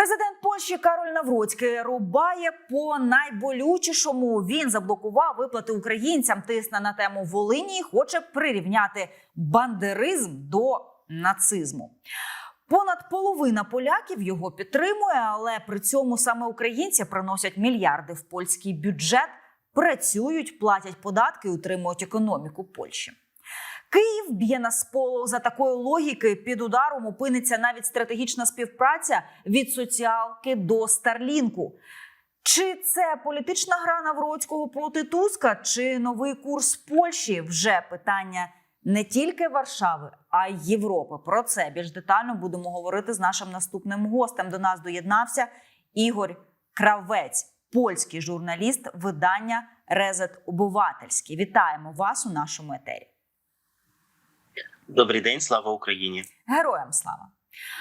Президент Польщі Кароль Навроцький рубає по найболючішому. Він заблокував виплати українцям, тисне на тему Волині і хоче прирівняти бандеризм до нацизму. Понад половина поляків його підтримує, але при цьому саме українці приносять мільярди в польський бюджет, працюють, платять податки, утримують економіку Польщі. Київ б'є на сполох за такої логіки. Під ударом опиниться навіть стратегічна співпраця від соціалки до Старлінку. Чи це політична гра Навроцького проти Туска, чи новий курс Польщі вже питання не тільки Варшави, а й Європи. Про це більш детально будемо говорити з нашим наступним гостем. До нас доєднався Ігор Кравець, польський журналіст видання Резет Обивательський. Вітаємо вас у нашому етері. Добрий день, слава Україні. Героям слава.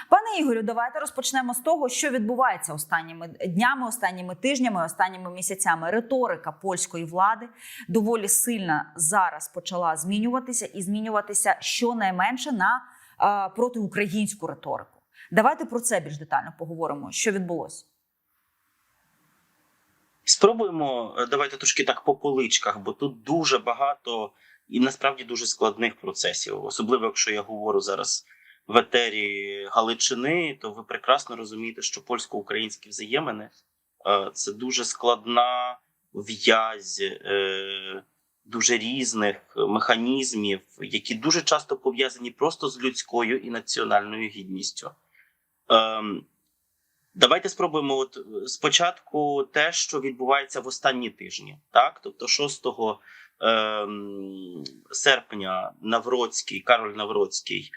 Пане Ігорю, давайте розпочнемо з того, що відбувається останніми днями, останніми тижнями, останніми місяцями. Риторика польської влади доволі сильно зараз почала змінюватися і змінюватися щонайменше на е, протиукраїнську риторику. Давайте про це більш детально поговоримо. Що відбулося? Спробуємо е, давайте трошки так по поличках, бо тут дуже багато і насправді дуже складних процесів. Особливо, якщо я говорю зараз в етері Галичини, то ви прекрасно розумієте, що польсько-українські взаємини е, це дуже складна в'язь е, дуже різних механізмів, які дуже часто пов'язані просто з людською і національною гідністю. Ем, Давайте спробуємо. От спочатку те, що відбувається в останні тижні, так тобто 6 ем, серпня Навроцький, Кароль Навроцький,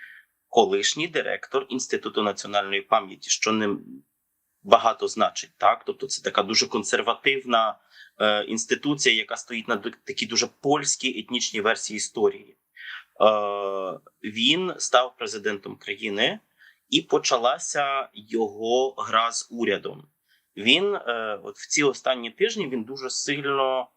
колишній директор Інституту національної пам'яті, що не багато значить, так тобто це така дуже консервативна е, інституція, яка стоїть на такій дуже польській етнічній версії історії. Е, він став президентом країни і почалася його гра з урядом. Він е, от в ці останні тижні він дуже сильно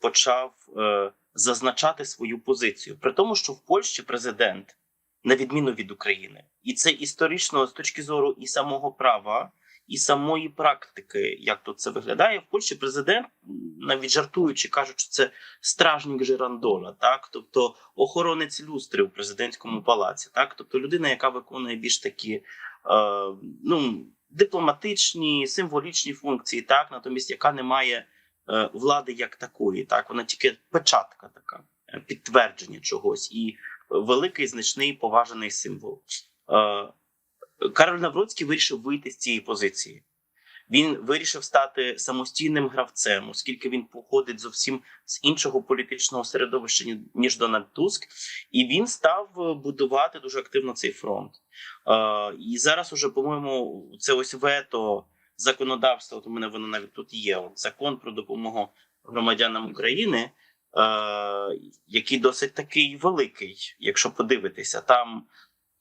почав е, зазначати свою позицію, при тому, що в Польщі президент, на відміну від України, і це історично з точки зору і самого права, і самої практики, як тут це виглядає, в Польщі президент, навіть жартуючи, кажуть, що це стражник Жирандола, так? Тобто охоронець люстри у президентському палаці, так? Тобто людина, яка виконує більш такі е, ну, дипломатичні, символічні функції, так? Натомість, яка не має влади як такої, так вона тільки печатка, така е, підтвердження чогось і великий значний поважений символ. Е, Кароль Навроцький вирішив вийти з цієї позиції. Він вирішив стати самостійним гравцем, оскільки він походить зовсім з іншого політичного середовища ніж Дональд Туск, і він став е, будувати дуже активно цей фронт. Е, і зараз, уже, по-моєму, це ось вето законодавства. От у мене воно навіть тут є. Закон про допомогу громадянам України, е, який досить такий великий, якщо подивитися, там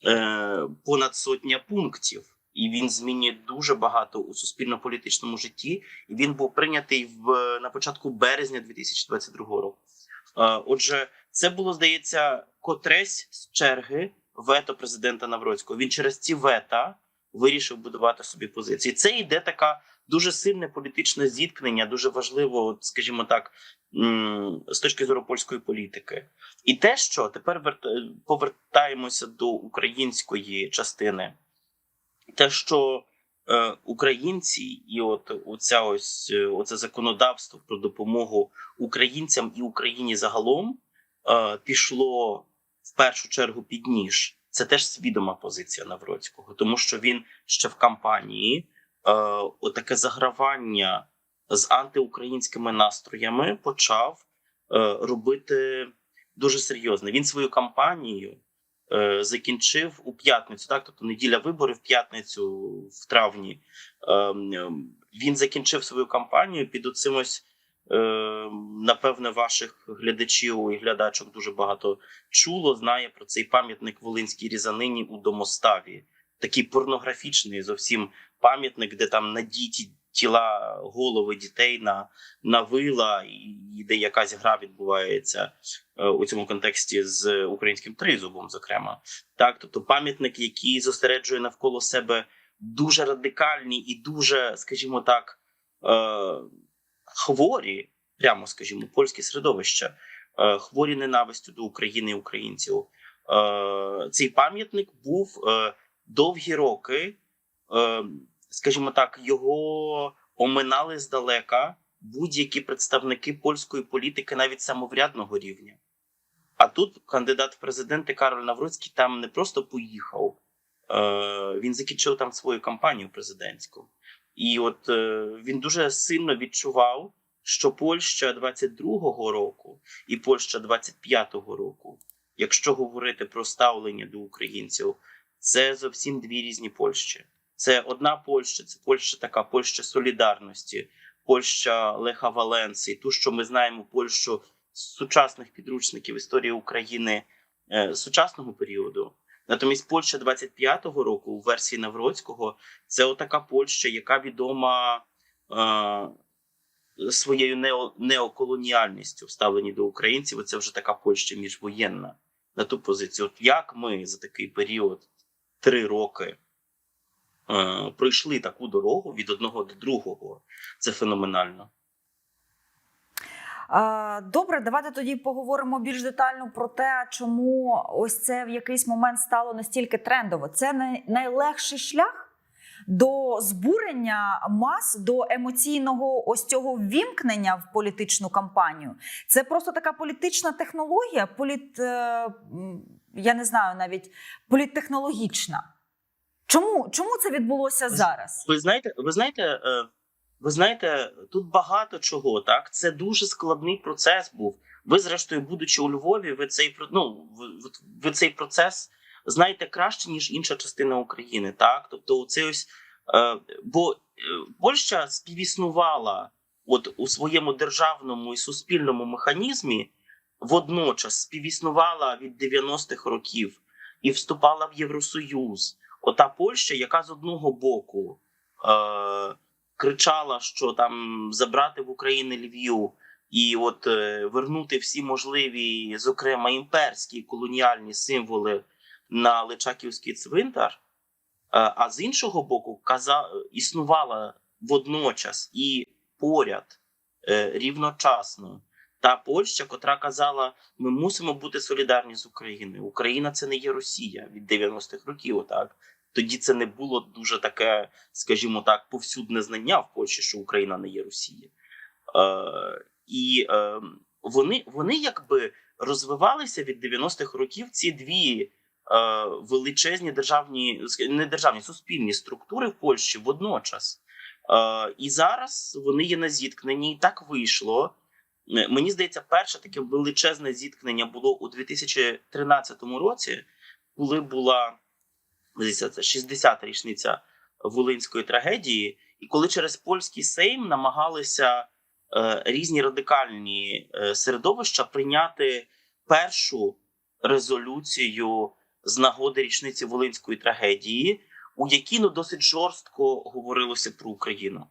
е, понад сотня пунктів і він змінює дуже багато у суспільно-політичному житті. І він був прийнятий в на початку березня 2022 року. Е, Отже, це було здається котресь з черги вето президента Навроцького. Він через ці вета вирішив будувати собі позиції. Це йде така дуже сильне політичне зіткнення, дуже важливо, скажімо так, з точки зору польської політики. І те, що тепер верт- повертаємося до української частини те, що е, українці, і от оця ось е, оце законодавство про допомогу українцям і Україні загалом е, пішло в першу чергу під ніж. Це теж свідома позиція Навроцького, тому що він ще в кампанії е, отаке загравання з антиукраїнськими настроями почав е, робити дуже серйозно. Він свою кампанію е, закінчив у п'ятницю, так тобто неділя виборів в п'ятницю в травні. Ем, він закінчив свою кампанію під оцим ось. Е, Напевне, ваших глядачів і глядачок дуже багато чуло, знає про цей пам'ятник Волинській різанині у Домоставі. Такий порнографічний зовсім пам'ятник, де там надіті тіла голови дітей на, на вила, і, і де якась гра відбувається е, у цьому контексті з українським тризубом, зокрема. Так, тобто пам'ятник, який зосереджує навколо себе дуже радикальні і дуже, скажімо так, е, хворі, прямо скажімо, польське середовище, хворі ненавистю до України і українців. Е, цей пам'ятник був е, довгі роки, е, скажімо так, його оминали здалека будь-які представники польської політики, навіть самоврядного рівня. А тут кандидат в президенти Кароль Навроцький там не просто поїхав, він закінчив там свою кампанію президентську. І от е, він дуже сильно відчував, що Польща 22-го року і Польща 25-го року, якщо говорити про ставлення до українців, це зовсім дві різні Польщі. Це одна Польща, це Польща така Польща солідарності, Польща Леха Валенції, ту, що ми знаємо Польщу з сучасних підручників історії України е, сучасного періоду. Натомість Польща 25-го року у версії Навроцького це отака Польща, яка відома е, своєю нео, неоколоніальністю в ставленні до українців. Це вже така Польща міжвоєнна на ту позицію. От як ми за такий період три роки е, пройшли таку дорогу від одного до другого, це феноменально. Добре, давайте тоді поговоримо більш детально про те, чому ось це в якийсь момент стало настільки трендово. Це най- найлегший шлях до збурення мас, до емоційного ось цього ввімкнення в політичну кампанію. Це просто така політична технологія, політ, е, я не знаю навіть політтехнологічна. Чому, чому це відбулося зараз? Ви знаєте, ви знаєте, е, ви знаєте, тут багато чого. Так, це дуже складний процес був. Ви, зрештою, будучи у Львові, ви цей ну, ви, ви- цей процес знаєте краще ніж інша частина України. Так, тобто, оце ось е, бо е, Польща співіснувала от у своєму державному і суспільному механізмі, водночас співіснувала від 90-х років і вступала в Євросоюз. Ота Польща, яка з одного боку е, кричала, що там забрати в Україні Львів і от е, вернути всі можливі, зокрема імперські колоніальні символи на Личаківський цвинтар. Е, а з іншого боку, каза, існувала водночас і поряд е, рівночасно та Польща, котра казала: ми мусимо бути солідарні з Україною. Україна це не є Росія від 90-х років. Так тоді це не було дуже таке, скажімо так, повсюдне знання в Польщі, що Україна не є Росія. Е, і е, вони, вони якби розвивалися від 90-х років ці дві е, величезні державні, не державні суспільні структури в Польщі водночас. Е, і зараз вони є на зіткненні, і так вийшло. Е, Мені здається, перше таке величезне зіткнення було у 2013 році, коли була це 60-та річниця Волинської трагедії, і коли через польський сейм намагалися е, різні радикальні е, середовища прийняти першу резолюцію з нагоди річниці Волинської трагедії, у якій ну досить жорстко говорилося про Україну.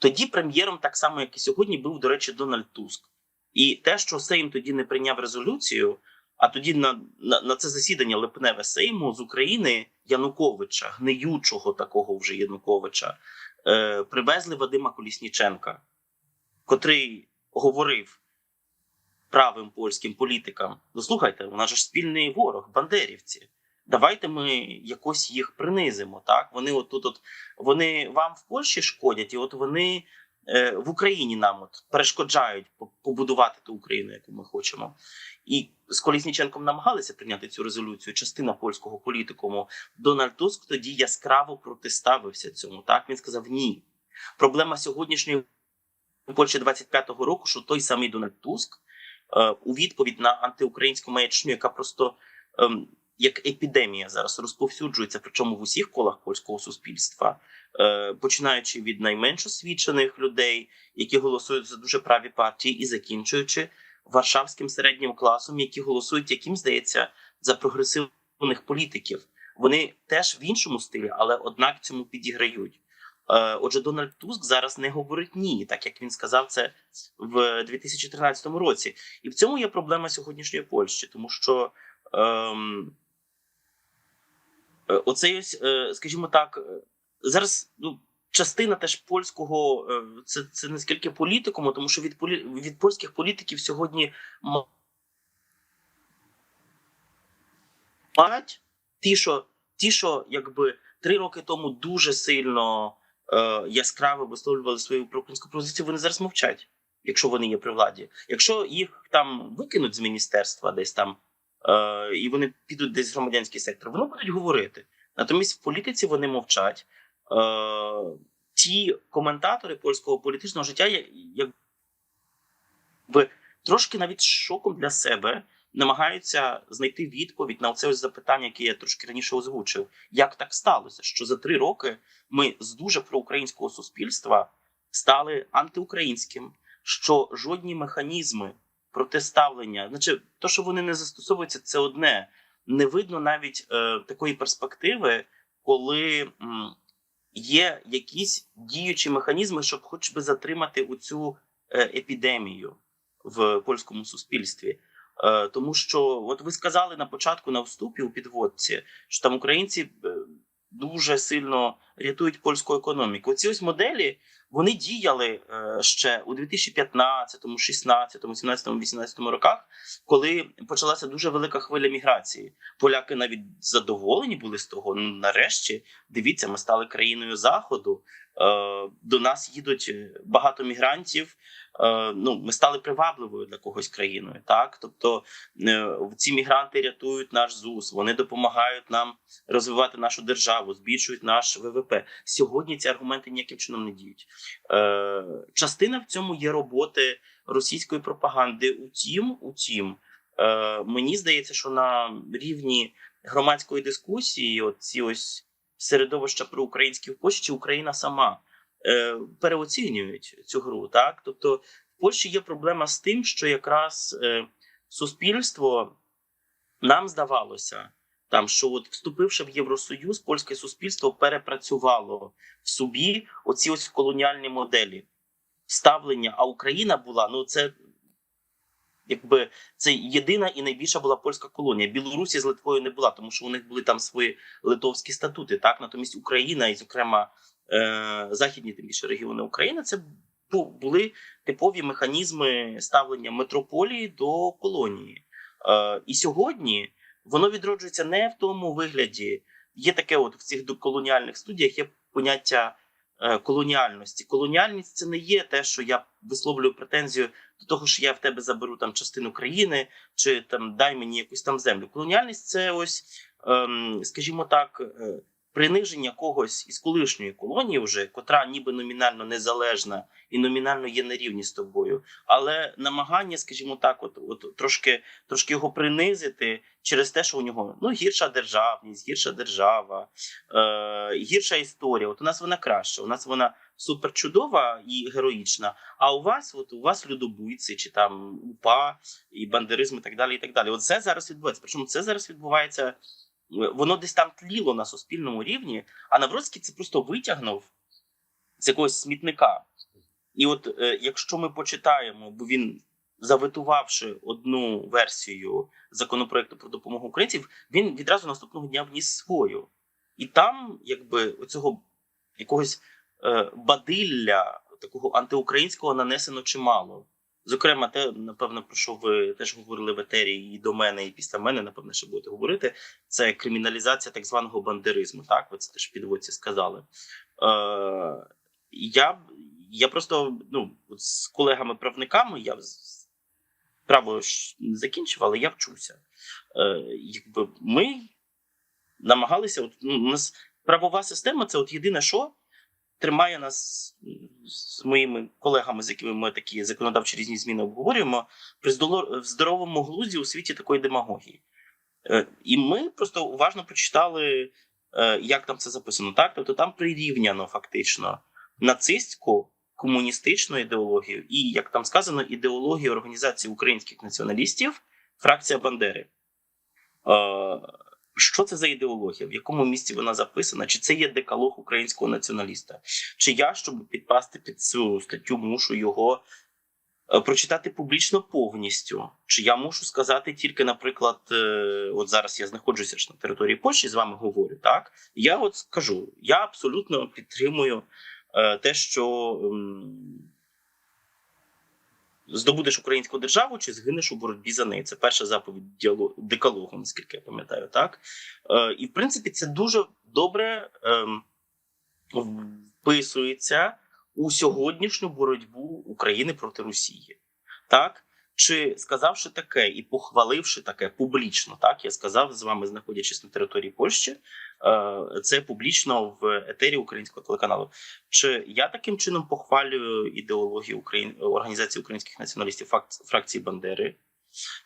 Тоді прем'єром, так само як і сьогодні, був, до речі, Дональд Туск. І те, що Сейм тоді не прийняв резолюцію, а тоді на, на, на це засідання липневе Сейму з України Януковича, гниючого такого вже Януковича, е, привезли Вадима Колісніченка, котрий говорив правим польським політикам: ну слухайте, у нас ж спільний ворог, бандерівці. Давайте ми якось їх принизимо. Так вони отут, от вони вам в Польщі шкодять, і от вони в Україні нам от перешкоджають побудувати ту Україну, яку ми хочемо. І з Колісніченком намагалися прийняти цю резолюцію. Частина польського політикуму Дональд Туск тоді яскраво протиставився цьому. Так він сказав ні. Проблема сьогоднішньої Польщі 25-го року, що той самий Дональд Туск е, у відповідь на антиукраїнську маячню, яка просто ем, як епідемія зараз розповсюджується, причому в усіх колах польського суспільства, е, починаючи від найменш освічених людей, які голосують за дуже праві партії, і закінчуючи варшавським середнім класом, які голосують, яким здається, за прогресивних політиків. Вони теж в іншому стилі, але однак цьому підіграють. Е, Отже, Дональд Туск зараз не говорить ні, так як він сказав це в 2013 році. І в цьому є проблема сьогоднішньої Польщі, тому що ем, е, оцей е, скажімо так, е, зараз ну, частина теж польського е, це, це не скільки політикуму, тому що від полі, від польських політиків сьогодні мають ті, що ті, що якби три роки тому дуже сильно е, яскраво висловлювали свою проукраїнську позицію, вони зараз мовчать, якщо вони є при владі. Якщо їх там викинуть з міністерства, десь там е, і вони підуть десь в громадянський сектор, вони будуть говорити. Натомість в політиці вони мовчать. Е, ті коментатори польського політичного життя, якби трошки навіть шоком для себе намагаються знайти відповідь на це ось запитання, яке я трошки раніше озвучив. Як так сталося, що за три роки ми з дуже проукраїнського суспільства стали антиукраїнським, що жодні механізми протиставлення, значить, то, що вони не застосовуються, це одне. Не видно навіть е, такої перспективи, коли є якісь діючі механізми, щоб хоч би затримати оцю цю епідемію в польському суспільстві. Е, тому що, от ви сказали на початку на вступі у підводці, що там українці е, дуже сильно рятують польську економіку. Оці ось моделі вони діяли е, ще у 2015, 16, 17, 18 роках, коли почалася дуже велика хвиля міграції. Поляки навіть задоволені були з того. Ну нарешті дивіться, ми стали країною заходу. Е, до нас їдуть багато мігрантів. Е, ну, ми стали привабливою для когось країною. Так, тобто е, ці мігранти рятують наш ЗУС, вони допомагають нам розвивати нашу державу, збільшують наш ВВП. Сьогодні ці аргументи ніяким чином не діють. Е, частина в цьому є роботи російської пропаганди. Утім, утім, мені здається, що на рівні громадської дискусії, от ці ось середовища про українські в Польщі, Україна сама переоцінюють цю гру. Так, тобто в Польщі є проблема з тим, що якраз е, суспільство нам здавалося. Там що, от вступивши в Євросоюз, польське суспільство перепрацювало в собі оці ось колоніальні моделі ставлення. А Україна була ну це якби це єдина і найбільша була польська колонія. Білорусі з Литвою не була, тому що у них були там свої литовські статути. Так натомість Україна, і, зокрема, е, західні тим більше регіони України, це були типові механізми ставлення метрополії до колонії. Е, і сьогодні воно відроджується не в тому вигляді. Є таке, от в цих доколоніальних студіях є поняття е, колоніальності. Колоніальність це не є те, що я висловлюю претензію до того, що я в тебе заберу там частину країни, чи там дай мені якусь там землю. Колоніальність це ось, ем, скажімо так, е, приниження когось із колишньої колонії, вже котра ніби номінально незалежна і номінально є на рівні з тобою, але намагання, скажімо так, от, от трошки, трошки його принизити через те, що у нього ну гірша державність, гірша держава, е, гірша історія. От у нас вона краща, у нас вона супер чудова і героїчна. А у вас, от у вас людобуйці, чи там УПА і бандеризм, і так далі. І так далі. От це зараз відбувається. Причому це зараз відбувається. Воно десь там тліло на суспільному рівні, а Навроцький це просто витягнув з якогось смітника. І от е, якщо ми почитаємо, бо він заветувавши одну версію законопроекту про допомогу українців, він відразу наступного дня вніс свою. І там, якби оцього якогось е, бадилля такого антиукраїнського нанесено чимало. Зокрема, те, напевно, про що ви теж говорили в етері і до мене, і після мене, напевно, ще будете говорити. Це криміналізація так званого бандеризму. Так, ви це теж підводці сказали. Е, я, я просто ну, з колегами-правниками я право не закінчив, але я вчуся. Е, якби ми намагалися, от, ну, у нас правова система це от єдине, що тримає нас з моїми колегами, з якими ми такі законодавчі різні зміни обговорюємо, при в здоровому глузді у світі такої демагогії. Е, І ми просто уважно прочитали, е, як там це записано. Так, тобто там прирівняно фактично нацистську комуністичну ідеологію і, як там сказано, ідеологію організації українських націоналістів, фракція Бандери. Що це за ідеологія? В якому місці вона записана? Чи це є декалог українського націоналіста? Чи я, щоб підпасти під цю статтю, мушу його е, прочитати публічно повністю. Чи я можу сказати тільки, наприклад, е, от зараз я знаходжуся ж на території Польщі, з вами говорю, так? Я от скажу, я абсолютно підтримую е, те, що здобудеш українську державу чи згинеш у боротьбі за неї. Це перша заповідь діалогу, декалогу, наскільки я пам'ятаю, так? Е, і в принципі, це дуже добре ем, вписується у сьогоднішню боротьбу України проти Росії. Так? Чи сказавши таке і похваливши таке публічно, так я сказав з вами, знаходячись на території Польщі, е, це публічно в етері українського телеканалу. Чи я таким чином похвалюю ідеологію Україн... організації українських націоналістів фракції Бандери?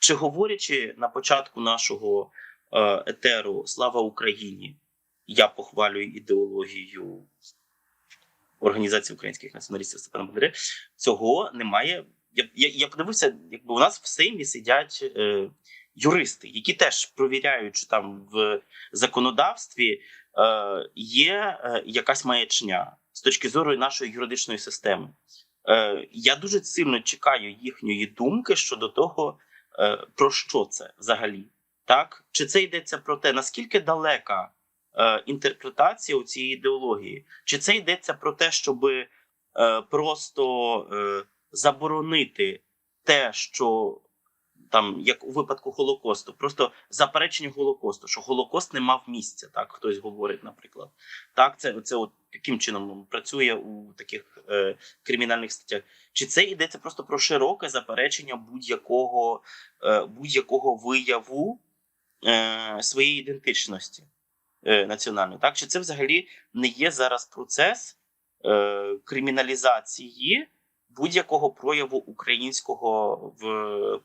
Чи говорячи на початку нашого е, етеру Слава Україні, я похвалюю ідеологію організації українських націоналістів Степана Бандери, цього немає. Я, я, я подивився, якби у нас в Сеймі сидять е, юристи, які теж провіряють, що там в законодавстві е, є е, якась маячня з точки зору нашої юридичної системи. Е, я дуже сильно чекаю їхньої думки щодо того, е, про що це взагалі. Так? Чи це йдеться про те, наскільки далека е, інтерпретація у цієї ідеології? Чи це йдеться про те, щоб е, просто е, заборонити те, що там, як у випадку Голокосту, просто заперечення Голокосту, що Голокост не мав місця, так хтось говорить, наприклад. Так, це, це от таким чином працює у таких е, кримінальних статтях. Чи це йдеться просто про широке заперечення будь-якого е, будь-якого вияву е, своєї ідентичності е, національної? Так, чи це взагалі не є зараз процес е, криміналізації? Будь-якого прояву українського в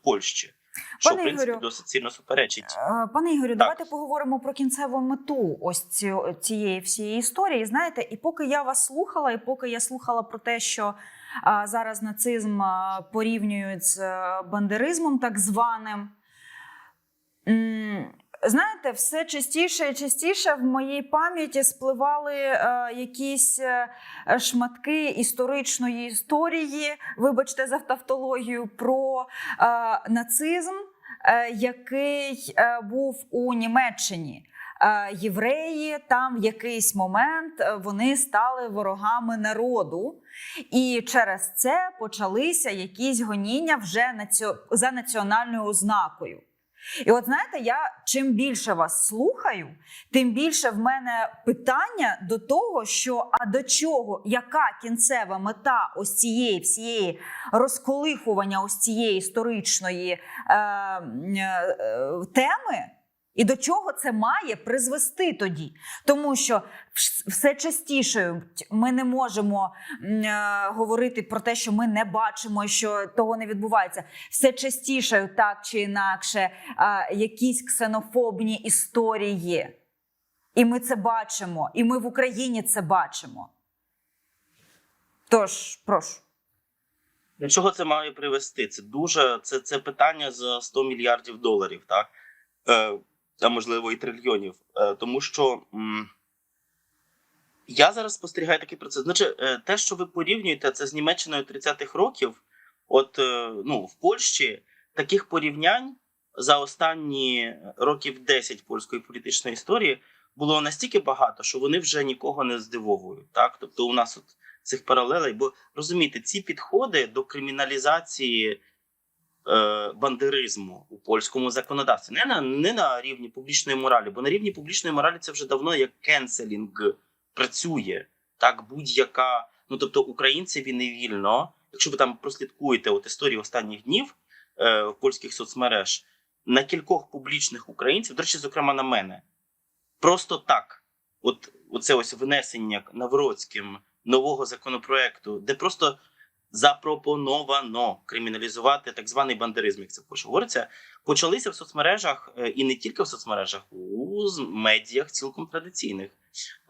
Польщі, що Пане в принципі Ігорю, досить сильно суперечить. Е, Пане Ігорю, давайте поговоримо про кінцеву мету ось ці, цієї всієї історії. Знаєте, і поки я вас слухала, і поки я слухала про те, що а, зараз нацизм а, порівнюють з е, бандеризмом, так званим. м, Знаєте, все частіше і частіше в моїй пам'яті спливали е, якісь е, шматки історичної історії, вибачте за тавтологію, про е, нацизм, е, який е, був у Німеччині. Е, Євреї там в якийсь момент е, вони стали ворогами народу, і через це почалися якісь гоніння вже за національною ознакою. І от знаєте, я чим більше вас слухаю, тим більше в мене питання до того, що а до чого, яка кінцева мета ось цієї всієї розколихування ось цієї історичної е, е, е, теми, і до чого це має призвести тоді? Тому що все частіше ми не можемо е, говорити про те, що ми не бачимо, що того не відбувається. Все частіше, так чи інакше, е, якісь ксенофобні історії. І ми це бачимо, і ми в Україні це бачимо. Тож, прошу. До чого це має привести? Це дуже це, це питання за 100 мільярдів доларів, так е, а можливо і трильйонів. Е, тому що я зараз спостерігаю такий процес. Значить, е, те, що ви порівнюєте, це з Німеччиною 30-х років. От е, ну, в Польщі таких порівнянь за останні років 10 польської політичної історії було настільки багато, що вони вже нікого не здивовують. Так, тобто, у нас от цих паралелей, бо розумієте, ці підходи до криміналізації бандеризму у польському законодавстві не на, не на рівні публічної моралі, бо на рівні публічної моралі це вже давно як кенселінг працює. Так, будь-яка, ну тобто українцеві не вільно, якщо ви там прослідкуєте от історії останніх днів е, в польських соцмереж, на кількох публічних українців, до речі, зокрема на мене, просто так, от оце ось внесення Навроцьким нового законопроекту, де просто запропоновано криміналізувати так званий бандеризм, як це Польщі говориться, почалися в соцмережах е, і не тільки в соцмережах, у медіях цілком традиційних.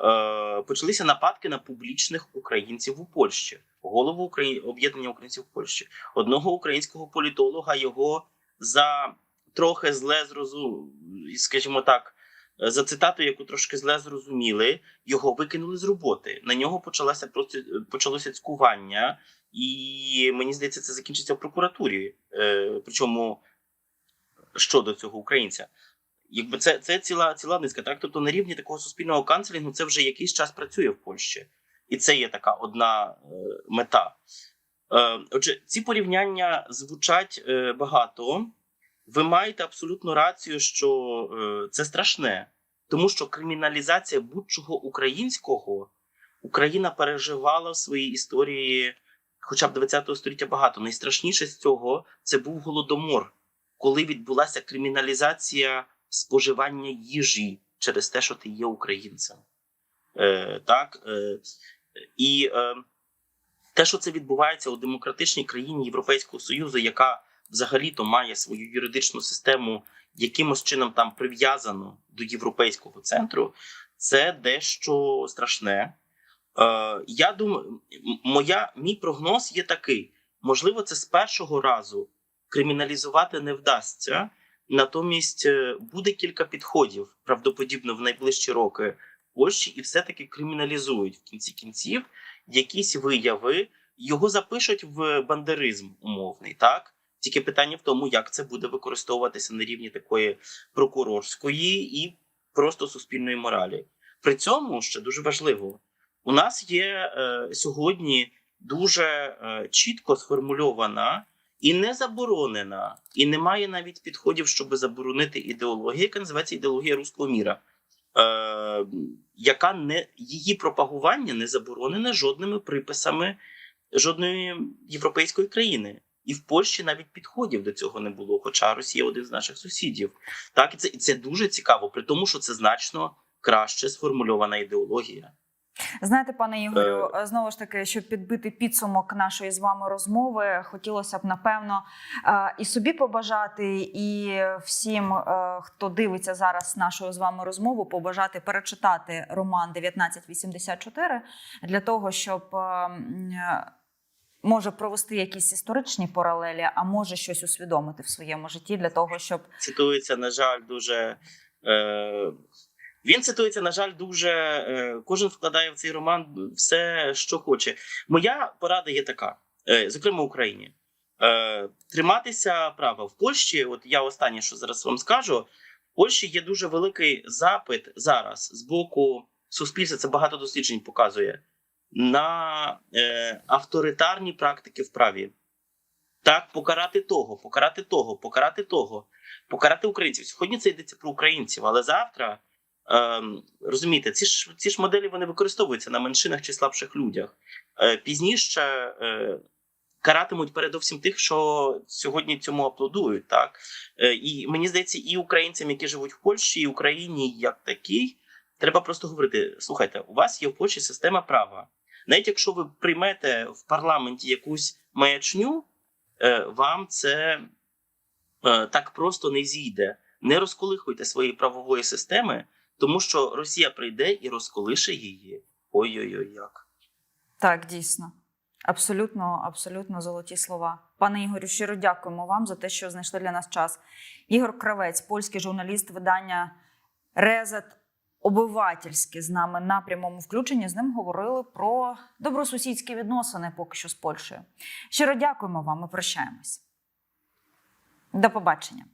Е, Почалися нападки на публічних українців у Польщі, голову Украї... об'єднання українців у Польщі, одного українського політолога його за трохи зле зрозум... скажімо так, за цитату, яку трошки зле зрозуміли, його викинули з роботи. На нього почалося просто почалося цькування, і мені здається, це закінчиться в прокуратурі. Е, причому щодо цього українця. Якби це, це ціла, ціла низка, так? Тобто на рівні такого суспільного канцелінгу це вже якийсь час працює в Польщі. І це є така одна е, мета. Е, отже, ці порівняння звучать е, багато. Ви маєте абсолютну рацію, що е, це страшне, тому що криміналізація будь-чого українського Україна переживала в своїй історії, хоча б 20 століття багато. Найстрашніше з цього це був голодомор, коли відбулася криміналізація споживання їжі через те, що ти є українцем. Е, так, е, і е, те, що це відбувається у демократичній країні Європейського Союзу, яка взагалі-то має свою юридичну систему, якимось чином там прив'язано до європейського центру, це дещо страшне. Е, я думаю, моя, мій прогноз є такий: можливо, це з першого разу криміналізувати не вдасться. Натомість е, буде кілька підходів правдоподібно в найближчі роки Польщі, і все-таки криміналізують в кінці кінців якісь вияви, його запишуть в бандеризм умовний, так? Тільки питання в тому, як це буде використовуватися на рівні такої прокурорської і просто суспільної моралі. При цьому ще дуже важливо, у нас є е, сьогодні дуже е, чітко сформульована і не заборонена, і немає навіть підходів, щоб заборонити ідеологію, яка називається ідеологія руського міра, е, яка не її пропагування не заборонене жодними приписами жодної європейської країни. І в Польщі навіть підходів до цього не було, хоча Росія один з наших сусідів. Так, і це, і це дуже цікаво, при тому, що це значно краще сформульована ідеологія. Знаєте, пане Ігорю, знову ж таки, щоб підбити підсумок нашої з вами розмови, хотілося б напевно е, і собі побажати, і всім, е, хто дивиться зараз нашу з вами розмову, побажати перечитати роман 1984 для того, щоб е, м, е, може провести якісь історичні паралелі, а може щось усвідомити в своєму житті для того, щоб Цитується, на жаль, дуже. Е, він цитується, на жаль, дуже. Е, кожен вкладає в цей роман все, що хоче. Моя порада є така: е, зокрема, Україні. Е, триматися права в Польщі. От я останнє, що зараз вам скажу. В Польщі є дуже великий запит зараз з боку суспільства. Це багато досліджень показує на е, авторитарні практики в праві. Так, покарати того, покарати того, покарати того, покарати українців. Сьогодні це йдеться про українців, але завтра ем, розумієте, ці ж ці ж моделі вони використовуються на меншинах чи слабших людях. Е, пізніше е, каратимуть передовсім тих, що сьогодні цьому аплодують. Так е, і мені здається, і українцям, які живуть в Польщі, і Україні, як такій, треба просто говорити: слухайте, у вас є в Польщі система права. Навіть якщо ви приймете в парламенті якусь маячню, е, вам це е, так просто не зійде. Не розколихуйте своєї правової системи, тому що Росія прийде і розколише її. Ой-ой-ой, як. Так, дійсно. Абсолютно, абсолютно золоті слова. Пане Ігорю, щиро дякуємо вам за те, що знайшли для нас час. Ігор Кравець, польський журналіст видання Резет Обивательське з нами на прямому включенні. З ним говорили про добросусідські відносини поки що з Польщею. Щиро дякуємо вам і прощаємось. До побачення.